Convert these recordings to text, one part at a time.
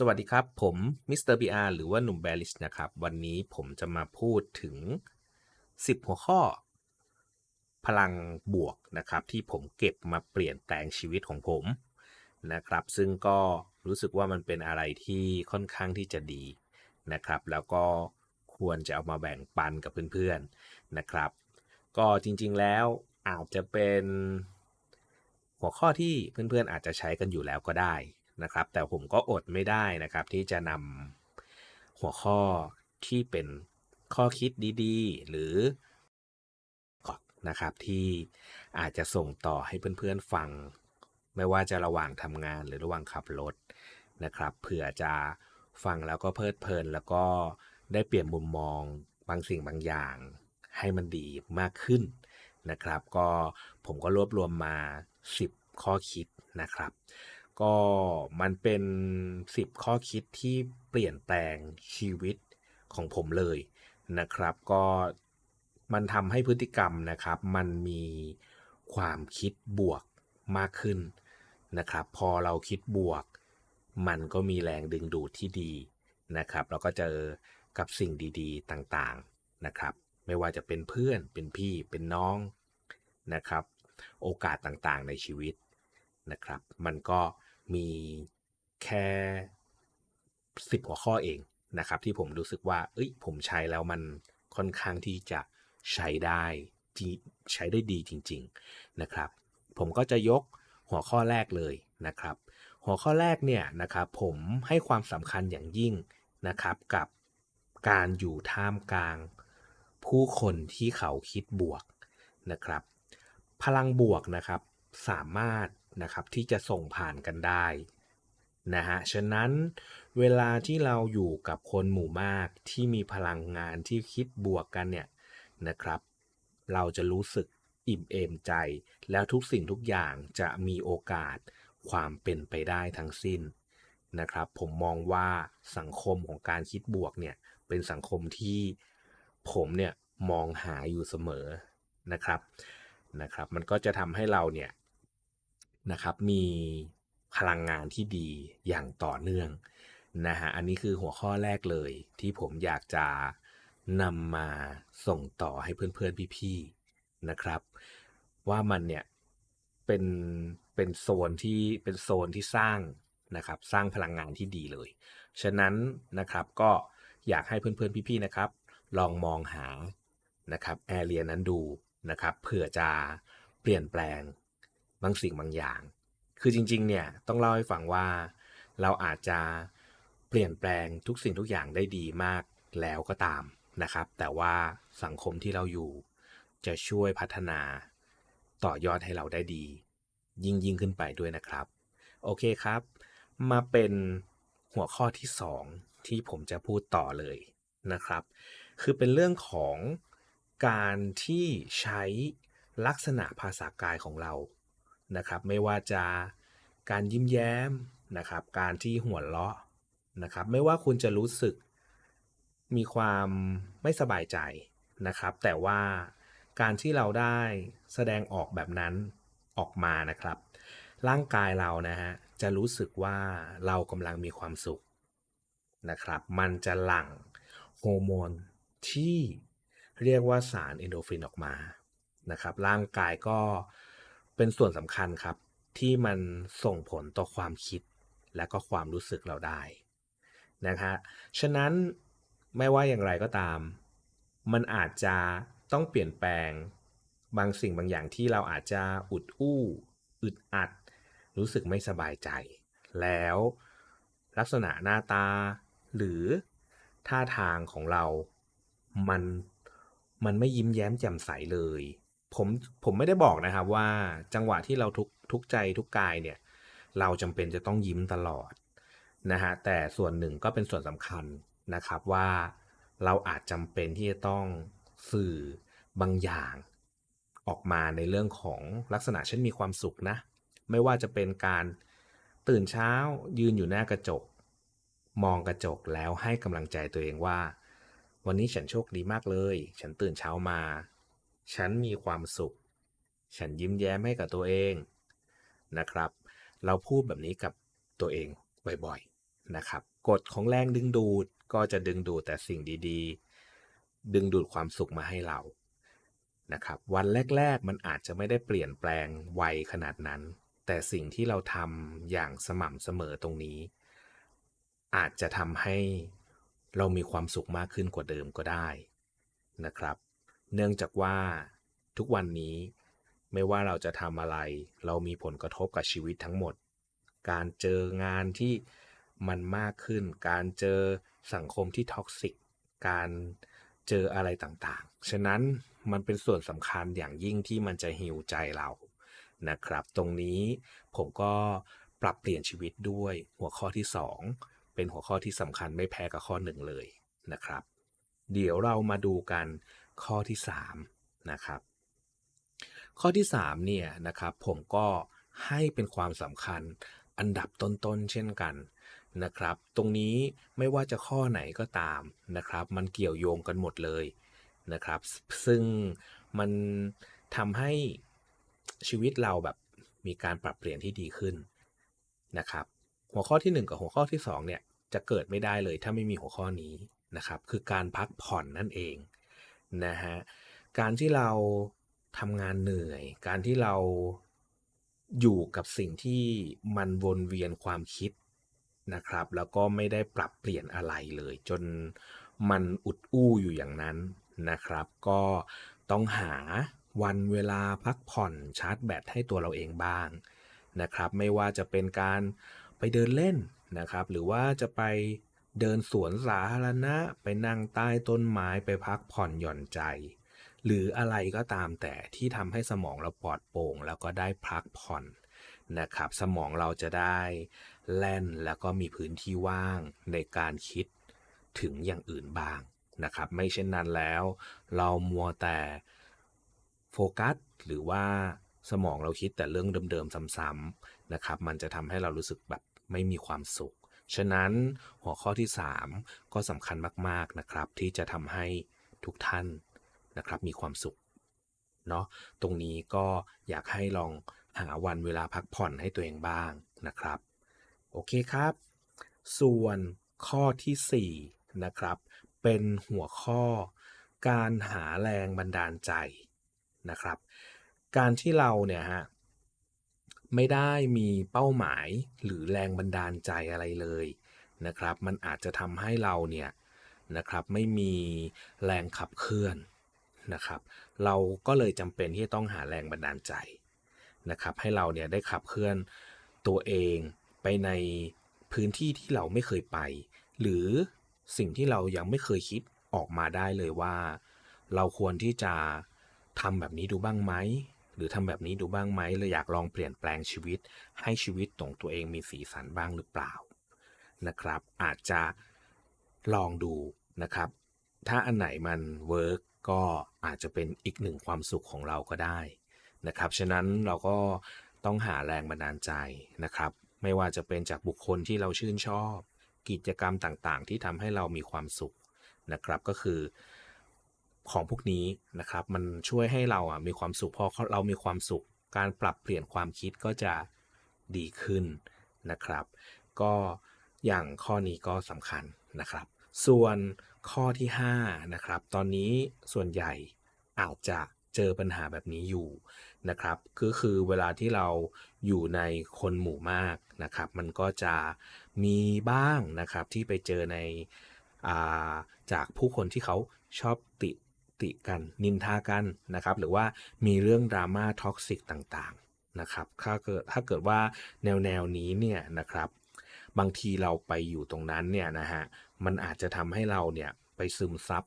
สวัสดีครับ ผมมิสเตอร์บีอาร์หรือว่าหนุ่มแบลิชนะครับ วันนี้ผมจะมาพูดถึง 10 หัวข้อ พลังบวกนะครับ ที่ผมเก็บมาเปลี่ยนแปลงชีวิตของผมนะครับ ซึ่งก็รู้สึกว่ามันเป็นอะไรที่ค่อนข้างที่จะดีนะครับ แล้วก็ควรจะเอามาแบ่งปันกับเพื่อนๆนะครับ ก็จริงๆแล้วอาจจะเป็นหัวข้อที่เพื่อนๆอาจจะใช้กันอยู่แล้วก็ได้ นะครับ แต่ผมก็อดไม่ได้นะครับ ที่จะนำหัวข้อที่เป็นข้อคิดดีๆ หรือนะครับที่อาจจะส่งต่อให้เพื่อนๆฟัง ไม่ว่าจะระหว่างทำงานหรือระหว่างขับรถนะครับเผื่อจะฟังแล้วก็เพลิดเพลิน แล้วก็ได้เปลี่ยนมุมมองบางสิ่งบางอย่าง ให้มันดีมากขึ้นนะครับ ก็ผมก็รวบรวมมา 10 ข้อคิดนะครับ ก็มันเป็น 10 ข้อคิดที่เปลี่ยนแปลงชีวิตของผมเลยนะครับ ก็มันทำให้พฤติกรรมนะครับ มันมีความคิดบวกมากขึ้นนะครับ พอเราคิดบวก มันก็มีแรงดึงดูดที่ดีนะครับเราก็เจอกับสิ่งดีๆ ต่างๆนะครับ ไม่ว่าจะเป็นเพื่อนเป็นพี่เป็นน้องนะครับ โอกาสต่างๆในชีวิตนะครับ มันก็ มีแค่สิบหัวข้อเองนะครับ ที่ผมรู้สึกว่า เอ้ย ผมใช้แล้วมันค่อนข้างที่จะใช้ได้ใช้ได้ดีจริง ๆนะครับ ผมก็จะยกหัวข้อแรกเลยนะครับ หัวข้อแรกเนี่ยนะครับ ผมให้ความสำคัญอย่างยิ่งนะครับกับการอยู่ท่ามกลาง ผู้คนที่เขาคิดบวกนะครับ พลังบวกนะครับสามารถ นะครับที่จะส่งผ่านกันได้นะฮะ ฉะนั้นเวลาที่เราอยู่กับคนหมู่มากที่มีพลังงานที่คิดบวกกันเนี่ยนะครับ เราจะรู้สึกอิ่มเอมใจ แล้วทุกสิ่งทุกอย่างจะมีโอกาสความเป็นไปได้ทั้งสิ้นนะครับ ผมมองว่าสังคมของการคิดบวกเนี่ยเป็นสังคมที่ผมเนี่ยมองหาอยู่เสมอนะครับนะครับ มันก็จะทำให้เราเนี่ย นะครับ มีพลังงานที่ดีอย่างต่อเนื่องนะฮะอันนี้คือหัวข้อแรกเลยที่ผมอยากจะนำมาส่งต่อให้เพื่อนๆพี่ๆนะครับ ว่ามันเนี่ยเป็นเป็นโซนที่เป็นโซนที่สร้างนะครับสร้างพลังงานที่ดีเลย ฉะนั้นนะครับก็อยากให้เพื่อนๆพี่ๆนะครับ ลองมองหานะครับแอเรียนั้นดูนะครับเผื่อจะเปลี่ยนแปลง บางสิ่งบางอย่าง คือจริง ๆ เนี่ยต้องเล่าให้ฟังว่า เราอาจจะเปลี่ยนแปลงทุกสิ่งทุกอย่างได้ดีมากแล้วก็ตามนะครับ แต่ว่าสังคมที่เราอยู่ จะช่วยพัฒนาต่อยอดให้เราได้ดี ยิ่งยิ่งขึ้นไปด้วยนะครับ โอเคครับ มาเป็นหัวข้อที่ 2 ที่ผมจะพูดต่อเลยนะครับ คือเป็นเรื่องของการที่ใช้ลักษณะภาษากายของเรา นะครับไม่ว่าจะการยิ้มแย้มนะครับการที่หัวเราะนะครับไม่ว่าคุณจะรู้สึกมีความไม่สบายใจนะครับ แต่ว่าการที่เราได้แสดงออกแบบนั้นออกมานะครับ ร่างกายเรานะฮะจะรู้สึกว่าเรากำลังมีความสุขนะครับ มันจะหลั่งโฮอร์โมนที่เรียกว่าสารเอนโดฟินออกมานะครับ ร่างกายก็ เป็นส่วนสำคัญครับ ที่มันส่งผลต่อความคิดและก็ความรู้สึกเราได้นะฮะฉะนั้นไม่ว่าอย่างไรก็ตาม มันอาจจะต้องเปลี่ยนแปลงบางสิ่งบางอย่างที่เราอาจจะอุดอู้อึดอัด รู้สึกไม่สบายใจ แล้วลักษณะหน้าตาหรือท่าทางของเรา มัน มันไม่ยิ้มแย้มแจ่มใสเลย ผมผมไม่ได้บอกนะครับว่าจังหวะที่เราทุกทุกใจทุกกายเนี่ย เราจำเป็นจะต้องยิ้มตลอดนะฮะแต่ส่วนหนึ่งก็เป็นส่วนสำคัญนะครับว่าเราอาจจำเป็นที่จะต้องสื่อบางอย่างออกมาในเรื่องของลักษณะเช่นมีความสุขนะ ไม่ว่าจะเป็นการตื่นเช้ายืนอยู่หน้ากระจก มองกระจกแล้วให้กำลังใจตัวเองว่า วันนี้ฉันโชคดีมากเลย ฉันตื่นเช้ามา ฉันมีความสุข ฉันยิ้มแย้มให้กับตัวเองนะครับ เราพูดแบบนี้กับตัวเองบ่อยๆนะครับ กฎของแรงดึงดูดก็จะดึงดูดแต่สิ่งดีๆ ดึงดูดความสุขมาให้เรานะครับวันแรก ๆ มันอาจจะไม่ได้เปลี่ยนแปลงไวขนาดนั้น แต่สิ่งที่เราทำอย่างสม่ำเสมอตรงนี้ อาจจะทำให้เรามีความสุขมากขึ้นกว่าเดิมก็ได้นะครับ เนื่องจากว่าทุกวันนี้ไม่ว่าเราจะทำอะไร เรามีผลกระทบกับชีวิตทั้งหมด การเจองานที่มันมากขึ้น การเจอสังคมที่ท็อกซิก การเจออะไรต่างๆ ฉะนั้นมันเป็นส่วนสำคัญอย่างยิ่งที่มันจะฮิวใจเรานะครับ ตรงนี้ผมก็ปรับเปลี่ยนชีวิตด้วยหัวข้อที่ 2 เป็นหัวข้อที่สำคัญไม่แพ้กับข้อหนึ่งเลยนะครับ เดี๋ยวเรามาดูกัน ข้อที่3นะครับข้อที่3เนี่ยนะครับผมก็ให้เป็นความสำคัญอันดับต้นๆเช่นกันนะครับ ตรงนี้ไม่ว่าจะข้อไหนก็ตามนะครับ มันเกี่ยวโยงกันหมดเลยนะครับ ซึ่งมันทำให้ชีวิตเราแบบมีการปรับเปลี่ยนที่ดีขึ้นนะครับ หัวข้อที่ 1 กับหัวข้อที่2เนี่ยจะเกิดไม่ได้เลยถ้าไม่มีหัวข้อนี้นะครับ คือการพักผ่อนนั่นเอง นะฮะการที่เราทำงานเหนื่อย การที่เราอยู่กับสิ่งที่มันวนเวียนความคิดนะครับ แล้วก็ไม่ได้ปรับเปลี่ยนอะไรเลย จนมันอุดอู้อยู่อย่างนั้นนะครับ ก็ต้องหาวันเวลาพักผ่อนชาร์จแบตให้ตัวเราเองบ้างนะครับ ไม่ว่าจะเป็นการไปเดินเล่นนะครับ หรือว่าจะไป เดินสวนสาธารณะไปนั่งใต้ต้นไม้ไปพักผ่อนหย่อนใจ หรืออะไรก็ตามแต่ที่ทำให้สมองเราปลอดโปร่ง แล้วก็ได้พักผ่อนนะครับ สมองเราจะได้แล่นแล้วก็มีพื้นที่ว่างในการคิดถึงอย่างอื่นบ้างนะครับ ไม่เช่นนั้นแล้ว เรามัวแต่โฟกัสหรือว่าสมองเราคิดแต่เรื่องเดิมๆซ้ำๆนะครับ มันจะทำให้เรารู้สึกแบบไม่มีความสุข ฉะนั้นหัวข้อที่ 3 ก็สำคัญมากๆนะครับ ที่จะทำให้ทุกท่านนะครับมีความสุขเนาะตรงนี้ก็อยากให้ลองหาวันเวลาพักผ่อนให้ตัวเองบ้างนะครับ โอเคครับ ส่วนข้อที่ 4 นะครับ เป็นหัวข้อ การหาแรงบันดาลใจนะครับ การที่เราเนี่ยฮะ ไม่ได้มีเป้าหมายหรือแรงบันดาลใจอะไรเลยนะครับ มันอาจจะทำให้เราเนี่ยนะครับไม่มีแรงขับเคลื่อนนะครับ เราก็เลยจำเป็นที่จะต้องหาแรงบันดาลใจนะครับ ให้เราเนี่ยได้ขับเคลื่อนตัวเองไปในพื้นที่ที่เราไม่เคยไป หรือสิ่งที่เรายังไม่เคยคิดออกมาได้เลยว่า เราควรที่จะทำแบบนี้ดูบ้างไหม หรือทำแบบนี้ดูบ้างไหมเลยอยากลองเปลี่ยนแปลงชีวิต ให้ชีวิตของตัวเองมีสีสันบ้างหรือเปล่านะครับ อาจจะลองดูนะครับ ถ้าอันไหนมันเวิร์กก็อาจจะเป็นอีกหนึ่งความสุขของเราก็ได้นะครับฉะนั้นเราก็ต้องหาแรงบันดาลใจนะครับ ไม่ว่าจะเป็นจากบุคคลที่เราชื่นชอบ กิจกรรมต่างๆ ที่ทำให้เรามีความสุขนะครับ ก็คือ ของพวกนี้นะครับ มันช่วยให้เราอะมีความสุขพอเรามีความสุข การปรับเปลี่ยนความคิดก็จะดีขึ้นนะครับ ก็อย่างข้อนี้ก็สำคัญนะครับ ส่วนข้อที่5นะครับตอนนี้ส่วนใหญ่อาจจะเจอปัญหาแบบนี้อยู่นะครับก็คือเวลาที่เราอยู่ในคนหมู่มากนะครับ มันก็จะมีบ้างนะครับที่ไปเจอในจากผู้คนที่เขาชอบติ ติกันนินทากันนะครับ หรือว่ามีเรื่องดราม่าท็อกซิกต่างๆนะครับถ้าเกิดถ้าเกิดว่าแนวแนวนี้เนี่ยนะครับ บางทีเราไปอยู่ตรงนั้นเนี่ยนะฮะมันอาจจะทำให้เราเนี่ยไปซึมซับ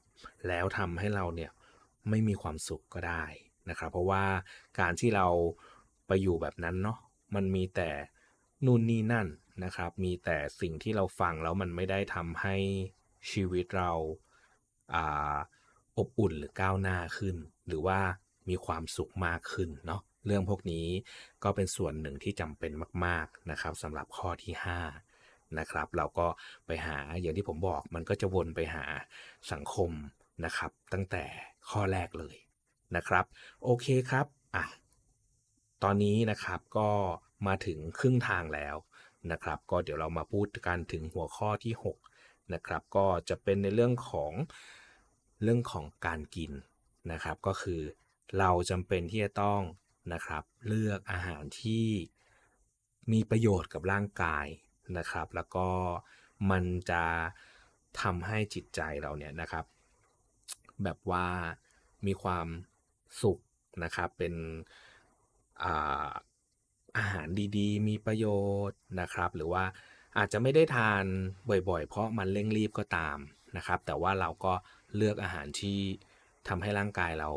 แล้วทำให้เราเนี่ยไม่มีความสุขก็ได้นะครับ เพราะว่าการที่เราไปอยู่แบบนั้นเนาะมันมีแต่นู่นนี่นั่นนะครับ มีแต่สิ่งที่เราฟังแล้วมันไม่ได้ทำให้ชีวิตเราอ่า อบอุ่นหรือก้าวหน้าขึ้น หรือว่ามีความสุขมากขึ้นเนาะเรื่องพวกนี้ก็เป็นส่วนหนึ่งที่จำเป็นมาก ๆนะครับสำหรับข้อที่ 5 นะครับ เราก็ไปหาอย่างที่ผมบอกมันก็จะวนไปหาสังคมนะครับ ตั้งแต่ข้อแรกเลยนะครับ โอเคครับอะตอนนี้นะครับก็มาถึงครึ่งทางแล้วนะครับ ก็เดี๋ยวเรามาพูดกันถึงหัวข้อที่ 6 นะครับ ก็จะเป็นในเรื่องของ เรื่องของการกินนะครับ ก็คือเราจำเป็นที่จะต้องนะครับเลือกอาหารที่มีประโยชน์กับร่างกายนะครับ แล้วก็มันจะทำให้จิตใจเราเนี่ยนะครับ แบบว่ามีความสุขนะครับเป็นอาอาหารดีๆ มีประโยชน์นะครับ หรือว่าอาจจะไม่ได้ทานบ่อยๆ เพราะมันเร่งรีบก็ตามนะครับ แต่ว่าเราก็ เลือกอาหารที่ทำให้ร่างกายเรา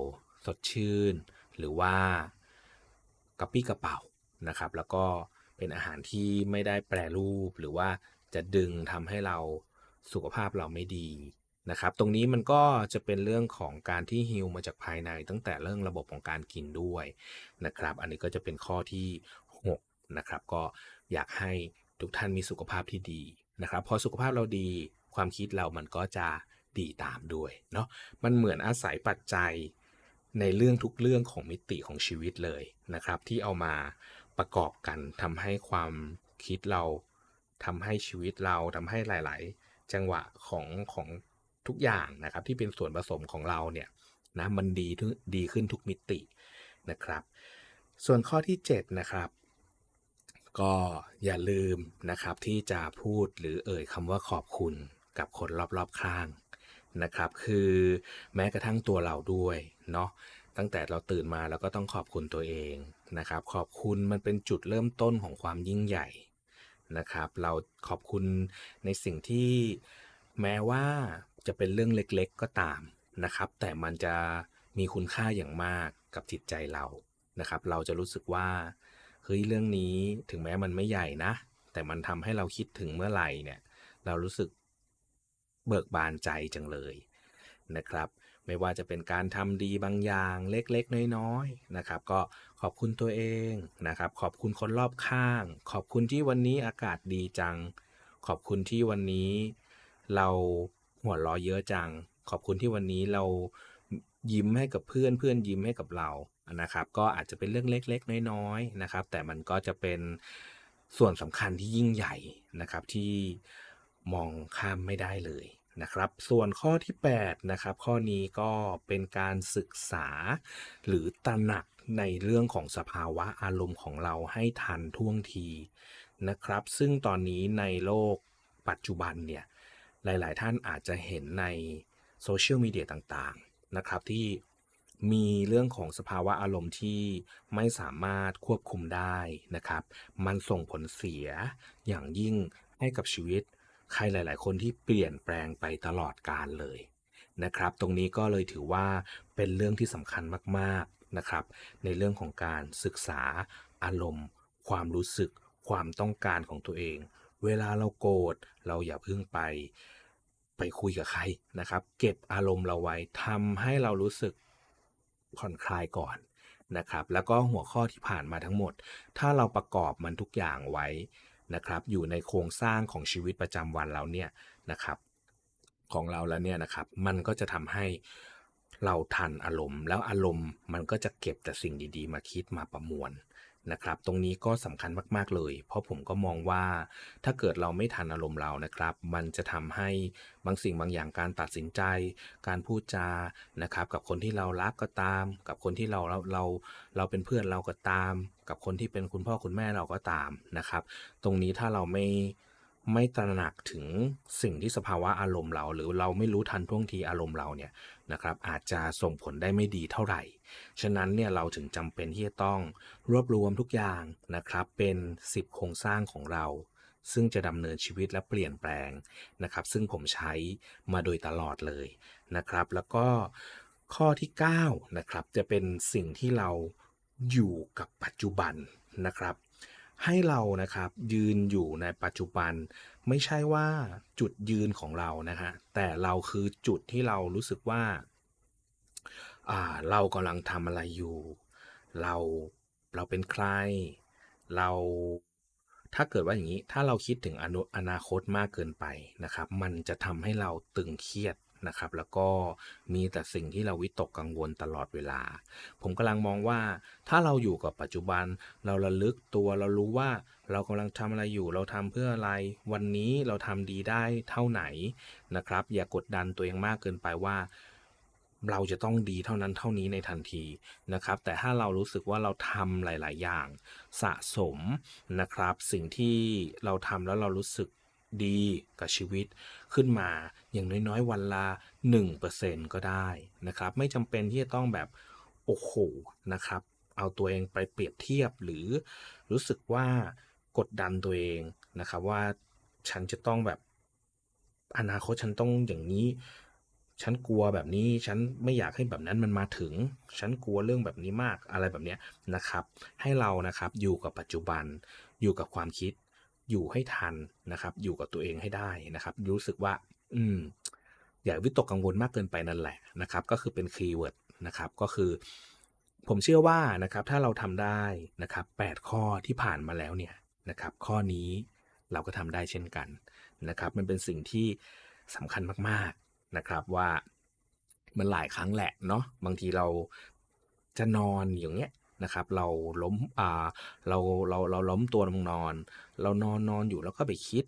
สดชื่น หรือว่ากระปี้กระเป๋านะครับ แล้วก็เป็นอาหารที่ไม่ได้แปรรูป หรือว่าจะดึงทำให้เราสุขภาพเราไม่ดีนะครับ ตรงนี้มันก็จะเป็นเรื่องของการที่ฮิลมาจากภายใน ตั้งแต่เรื่องระบบของการกินด้วยนะครับ อันนี้ก็จะเป็นข้อที่ 6 นะครับ ก็อยากให้ทุกท่านมีสุขภาพที่ดีนะครับพอสุขภาพเราดีความคิดเรามันก็จะ ดีตามด้วยเนาะมันเหมือนอาศัยปัจจัยในเรื่องทุกเรื่องของมิติของชีวิตเลยนะครับ ที่เอามาประกอบกันทำให้ความคิดเราทำให้ชีวิตเราทำให้หลาย ๆ จังหวะของของทุกอย่างนะครับ ที่เป็นส่วนผสมของเราเนี่ยนะมันดีดีขึ้นทุกมิตินะครับ ส่วนข้อที่ 7 นะครับ ก็อย่าลืมนะครับที่จะพูดหรือเอ่ยคำว่าขอบคุณกับคนรอบ ๆ ข้าง นะครับ คือแม้กระทั่งตัวเราด้วยเนาะตั้งแต่เราตื่นมาเราก็ต้องขอบคุณตัวเองนะครับ ขอบคุณมันเป็นจุดเริ่มต้นของความยิ่งใหญ่นะครับ เราขอบคุณในสิ่งที่แม้ว่าจะเป็นเรื่องเล็กๆก็ตามนะครับ แต่มันจะมีคุณค่าอย่างมากกับจิตใจเรานะครับ เราจะรู้สึกว่าเฮ้ยเรื่องนี้ถึงแม้มันไม่ใหญ่นะ แต่มันทำให้เราคิดถึงเมื่อไหร่เนี่ย เรารู้สึก เบิกบานใจจังเลยนะครับ ไม่ว่าจะเป็นการทำดีบางอย่างเล็กๆ น้อยๆนะครับ ก็ขอบคุณตัวเองนะครับ ขอบคุณคนรอบข้าง ขอบคุณที่วันนี้อากาศดีจัง ขอบคุณที่วันนี้เราหัวเราะเยอะจัง ขอบคุณที่วันนี้เรายิ้มให้กับเพื่อนเพื่อนยิ้มให้กับเรานะครับ ก็อาจจะเป็นเรื่องเล็ก ๆ น้อยๆนะครับ แต่มันก็จะเป็นส่วนสำคัญที่ยิ่งใหญ่นะครับที่ มองข้ามไม่ได้เลยนะครับ ส่วนข้อที่8นะครับข้อนี้ก็เป็นการศึกษา หรือตระหนักในเรื่องของสภาวะอารมณ์ของเราให้ทันท่วงทีนะครับ ซึ่งตอนนี้ในโลกปัจจุบันเนี่ยหลาย ๆ ท่านอาจจะเห็นในโซเชียลมีเดียต่างๆนะครับที่มีเรื่องของสภาวะอารมณ์ที่ไม่สามารถควบคุมได้นะครับ มันส่งผลเสียอย่างยิ่งให้กับชีวิต ใครหลาย ๆ คนที่เปลี่ยนแปลงไปตลอดกาลเลยนะครับ ตรงนี้ก็เลยถือว่าเป็นเรื่องที่สำคัญมาก ๆ นะครับ ในเรื่องของการศึกษาอารมณ์ ความรู้สึก ความต้องการของตัวเอง เวลาเราโกรธเราอย่าเพิ่งไปไปคุยกับใครนะครับ เก็บอารมณ์เราไว้ทำให้เรารู้สึกผ่อนคลายก่อนนะครับ แล้วก็หัวข้อที่ผ่านมาทั้งหมด ถ้าเราประกอบมันทุกอย่างไว้ นะครับอยู่ในโครงสร้างของชีวิตประจำวันเราเนี่ยนะครับของเราแล้วเนี่ยนะครับมันก็จะทำให้เราทันอารมณ์ แล้วอารมณ์มันก็จะเก็บแต่สิ่งดี ๆ มาคิดมาประมวล นะครับ ตรงนี้ก็สำคัญมาก ๆ เลย เพราะผมก็มองว่าถ้าเกิดเราไม่ทันอารมณ์เรานะครับ มันจะทำให้บางสิ่งบางอย่างการตัดสินใจ การพูดจานะครับ กับคนที่เรารักก็ตาม กับคนที่เราเราเราเราเป็นเพื่อนเราก็ตาม กับคนที่เป็นคุณพ่อคุณแม่เราก็ตามนะครับ ตรงนี้ถ้าเราไม่ไม่ตระหนักถึงสิ่งที่สภาวะอารมณ์เรา หรือเราไม่รู้ทันท่วงทีอารมณ์เราเนี่ยนะครับ อาจจะส่งผลได้ไม่ดีเท่าไหร่ ฉะนั้นเนี่ยเราถึงจำเป็นที่จะต้องรวบรวมทุกอย่างนะครับเป็น 10 โครงสร้างของเรา ซึ่งจะดำเนินชีวิตและเปลี่ยนแปลงนะครับ ซึ่งผมใช้มาโดยตลอดเลยนะครับ แล้วก็ข้อที่9นะครับจะเป็นสิ่งที่เราอยู่กับปัจจุบันนะครับให้เรานะครับยืนอยู่ในปัจจุบัน ไม่ใช่ว่าจุดยืนของเรานะฮะแต่เราคือจุดที่เรารู้สึกว่าอ่า เรากำลังทำอะไรอยู่ เราเราเป็นใคร เราถ้าเกิดว่าอย่างนี้ถ้าเราคิดถึงอนุอนาคตมากเกินไปนะครับ มันจะทำให้เราตึงเครียดนะครับ แล้วก็มีแต่สิ่งที่เราวิตกกังวลตลอดเวลา ผมกำลังมองว่า ถ้าเราอยู่กับปัจจุบัน เราระลึกตัวเรารู้ว่าเรากำลังทำอะไรอยู่ เราทำเพื่ออะไร วันนี้เราทำดีได้เท่าไหนนะครับ อย่ากดดันตัวเองมากเกินไปว่า เราจะต้องดีเท่านั้นเท่านี้ในทันทีนะครับ แต่ถ้าเรารู้สึกว่าเราทำหลาย ๆ อย่างสะสมนะครับ สิ่งที่เราทำแล้วเรารู้สึกดีกับชีวิตขึ้นมาอย่างน้อยๆ วันละ1%ก็ได้นะครับ ไม่จำเป็นที่จะต้องแบบโอ้โหนะครับ เอาตัวเองไปเปรียบเทียบหรือรู้สึกว่ากดดันตัวเองนะครับว่าฉันจะต้องแบบอนาคตฉันต้องอย่างนี้ ฉันกลัวแบบนี้ ฉันไม่อยากให้แบบนั้นมันมาถึง ฉันกลัวเรื่องแบบนี้มากอะไรแบบเนี้ยนะครับ ให้เรานะครับอยู่กับปัจจุบัน อยู่กับความคิด อยู่ให้ทันนะครับ อยู่กับตัวเองให้ได้นะครับ รู้สึกว่า อืม อย่าวิตกกังวลมากเกินไปนั่นแหละนะครับ ก็คือเป็นคีย์เวิร์ดนะครับ ก็คือ ผมเชื่อว่านะครับ ถ้าเราทำได้นะครับ8ข้อที่ผ่านมาแล้วเนี่ยนะครับ ข้อนี้เราก็ทำได้เช่นกันนะครับ มันเป็นสิ่งที่สำคัญมากๆ นะครับว่ามันหลายครั้งแหละเนาะบางทีเราจะนอนอย่างเงี้ยนะครับเราล้มอ่าเราเราเราล้มตัวลงนอน เรานอนนอนอยู่แล้วก็ไปคิด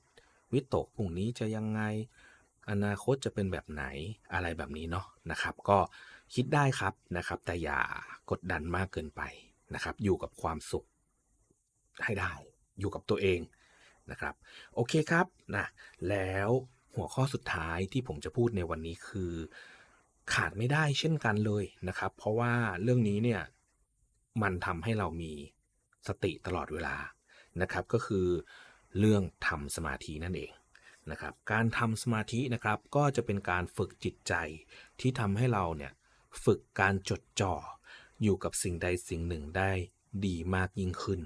วิตกพรุ่งนี้จะยังไง อนาคตจะเป็นแบบไหนอะไรแบบนี้เนาะนะครับ ก็คิดได้ครับนะครับ แต่อย่ากดดันมากเกินไปนะครับ อยู่กับความสุขให้ได้ อยู่กับตัวเองนะครับ โอเคครับนะแล้ว หัวข้อสุดท้ายที่ผมจะพูดในวันนี้คือ ขาดไม่ได้เช่นกันเลยนะครับ เพราะว่าเรื่องนี้เนี่ยมันทำให้เรามีสติตลอดเวลานะครับ ก็คือเรื่องทำสมาธินั่นเองนะครับ การทำสมาธินะครับก็จะเป็นการฝึกจิตใจที่ทำให้เราเนี่ยฝึกการจดจ่ออยู่กับสิ่งใดสิ่งหนึ่งได้ดีมากยิ่งขึ้น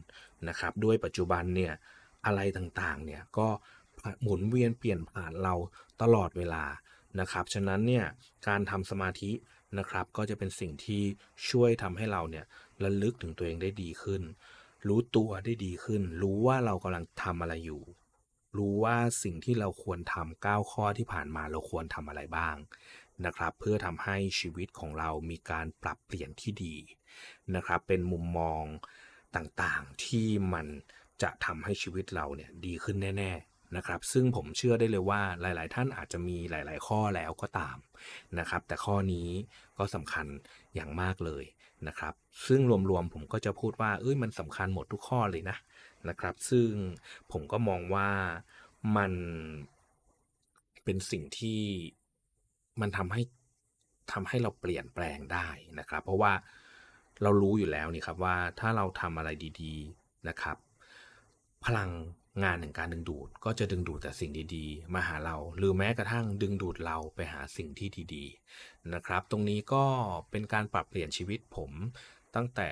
นะครับ ด้วยปัจจุบันเนี่ยอะไรต่างๆเนี่ยก็ หมุนเวียนเปลี่ยนผ่านเราตลอดเวลานะครับ ฉะนั้นเนี่ยการทำสมาธินะครับ ก็จะเป็นสิ่งที่ช่วยทำให้เราเนี่ยระลึกถึงตัวเองได้ดีขึ้น รู้ตัวได้ดีขึ้น รู้ว่าเรากำลังทำอะไรอยู่ รู้ว่าสิ่งที่เราควรทำก้าข้อที่ผ่านมาเราควรทำอะไรบ้างนะครับ เพื่อทำให้ชีวิตของเรามีการปรับเปลี่ยนที่ดีนะครับ เป็นมุมมองต่างๆที่มันจะทำให้ชีวิตเราเนี่ยดีขึ้นแน่ ๆ นะครับ ซึ่งผมเชื่อได้เลยว่าหลาย ๆ ท่านอาจจะมีหลาย ๆ ข้อแล้วก็ตามนะครับ แต่ข้อนี้ก็สำคัญอย่างมากเลยนะครับ ซึ่งรวม ๆ ผมก็จะพูดว่า เอ้ยมันสำคัญหมดทุกข้อเลยนะนะครับ ซึ่งผมก็มองว่ามันเป็นสิ่งที่มันทำให้ทำให้เราเปลี่ยนแปลงได้นะครับ เพราะว่าเรารู้อยู่แล้วนี่ครับว่าถ้าเราทำอะไรดี ๆ นะครับ พลังงานแห่งการดึงดูดก็จะดึงดูดแต่สิ่งดีๆ มาหาเรา หรือแม้กระทั่งดึงดูดเราไปหาสิ่งที่ดีๆนะครับ ตรงนี้ก็เป็นการปรับเปลี่ยนชีวิตผมตั้งแต่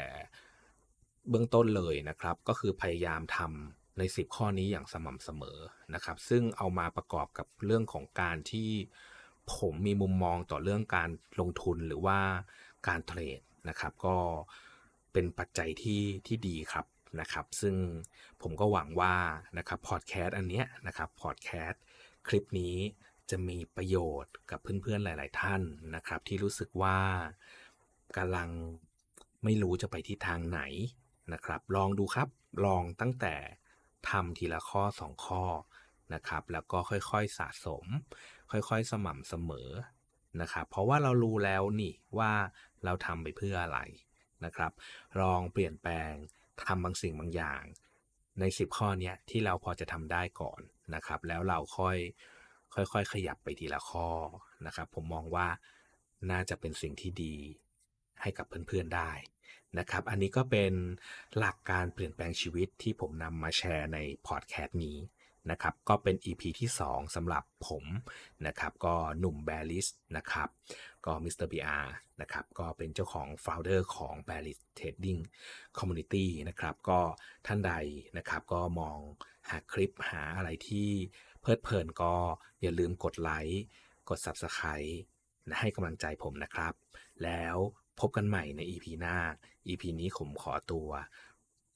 เบื้องต้นเลยนะครับ ก็คือพยายามทำใน 10 ข้อนี้อย่างสม่ำเสมอนะครับ ซึ่งเอามาประกอบกับเรื่องของการที่ผมมีมุมมองต่อเรื่องการลงทุนหรือว่าการเทรดนะครับ ก็เป็นปัจจัยที่ที่ดีครับ นะครับ ซึ่งผมก็หวังว่านะครับพอดแคสต์อันเนี้ยนะครับพอดแคสต์คลิปนี้จะมีประโยชน์กับเพื่อนๆหลาย ๆ ท่านนะครับ ที่รู้สึกว่ากำลังไม่รู้จะไปที่ทางไหนนะครับ ลองดูครับลองตั้งแต่ทำทีละข้อ 2 ข้อนะครับ แล้วก็ค่อยๆสะสม ค่อยๆสม่ำเสมอนะครับ เพราะว่าเรารู้แล้วนี่ว่าเราทำไปเพื่ออะไรนะครับ ลองเปลี่ยนแปลง ทำบางสิ่งบางอย่าง ใน 10 ข้อเนี้ยที่เราพอจะทำได้ก่อนนะครับ แล้วเราค่อยค่อยๆขยับไปทีละข้อนะครับ ผมมองว่าน่าจะเป็นสิ่งที่ดีให้กับเพื่อนๆได้นะครับ อันนี้ก็เป็นหลักการเปลี่ยนแปลงชีวิตที่ผมนำมาแชร์ในพอดแคสต์นี้ นะครับก็เป็น EP ที่ 2สำหรับผมนะครับก็หนุ่มแบลิสนะครับก็มิสเตอร์บีอาร์นะครับก็เป็นเจ้าของ founder ของ b a r r i s Trading Community นะครับก็ท่านใดนะครับก็มองหาคลิปหาอะไรที่เพลิดเพลินก็อย่าลืมกดไลค์กด Subscribe ให้กำลังใจผมนะครับ แล้วพบกันใหม่ใน EP หน้า EP นี้ผมขอตัว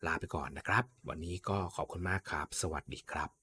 ลาไปก่อนนะครับ วันนี้ก็ขอบคุณมากครับ สวัสดีครับ